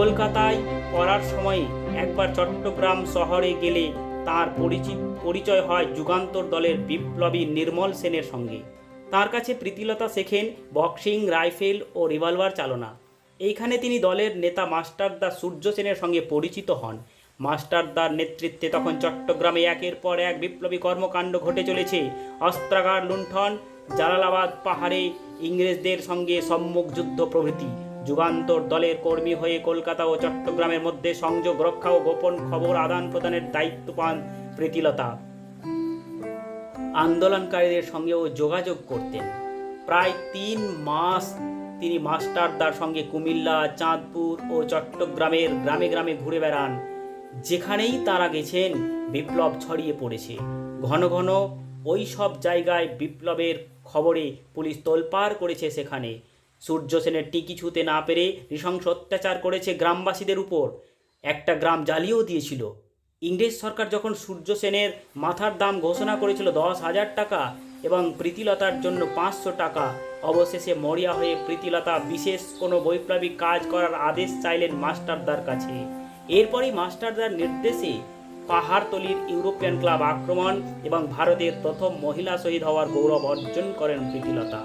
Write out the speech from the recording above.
কলকাতায় পড়ার সময়ে একবার চট্টগ্রাম শহরে গেলে তার পরিচিত, পরিচয় হয় যুগান্তর দলের বিপ্লবী নির্মল সেনের সঙ্গে। তার কাছে প্রীতিলতা শেখেন বক্সিং, রাইফেল ও রিভলভার চালনা। এইখানে তিনি দলের নেতা মাস্টারদা সূর্য সেনের সঙ্গে পরিচিত হন। মাস্টারদার নেতৃত্বে তখন চট্টগ্রামে একের পর এক বিপ্লবী কর্মকাণ্ড ঘটে চলেছে। অস্ত্রাগার লুণ্ঠন, জালালাবাদ পাহাড়ে ইংরেজদের সঙ্গে সম্মুখ যুদ্ধ প্রভৃতি। যুগান্তর দলের কর্মী হয়ে কলকাতা ও চট্টগ্রামের মধ্যে সংযোগ রক্ষা ও গোপন খবর আদান প্রদানের দায়িত্ব পান প্রীতিলতা। আন্দোলনকারীদের সঙ্গেও যোগাযোগ করতেন। প্রায় তিন মাস তিনি মাস্টারদার সঙ্গে কুমিল্লা, চাঁদপুর ও চট্টগ্রামের গ্রামে গ্রামে ঘুরে বেড়ান, যেখানেই তারা গেছেন বিপ্লব ছড়িয়ে পড়েছে। ঘন ঘন ওই সব জায়গায় বিপ্লবের খবরে পুলিশ তোলপাড় করেছে সেখানে। সূর্য সেনের টিকি ছুতে না পেরে নৃশংস অত্যাচার করেছে গ্রামবাসীদের উপর। একটা গ্রাম জ্বালিয়েও দিয়েছিল। ইংরেজ সরকার যখন সূর্য সেনের মাথার দাম ঘোষণা করেছিল দশ হাজার টাকা এবং প্রীতিলতার জন্য পাঁচশো টাকা, অবশেষে মরিয়া হয়ে প্রীতিলতা বিশেষ কোনো বৈপ্লবিক কাজ করার আদেশ চাইলেন মাস্টারদার কাছে। এরপরই মাস্টারদার নির্দেশে পাহাড়তলির ইউরোপিয়ান ক্লাব আক্রমণ এবং ভারতের প্রথম মহিলা শহীদ হওয়ার গৌরব অর্জন করেন প্রীতিলতা।